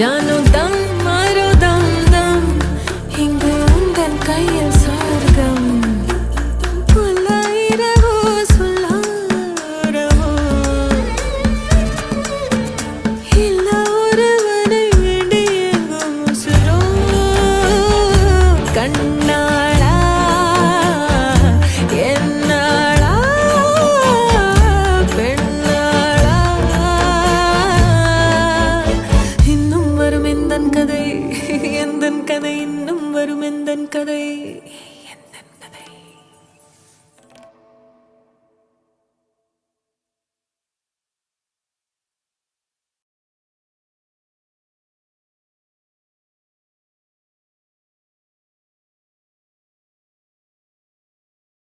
Já não estamos. எந்தன் கதை இன்னும் வரும் எந்தன் கதை?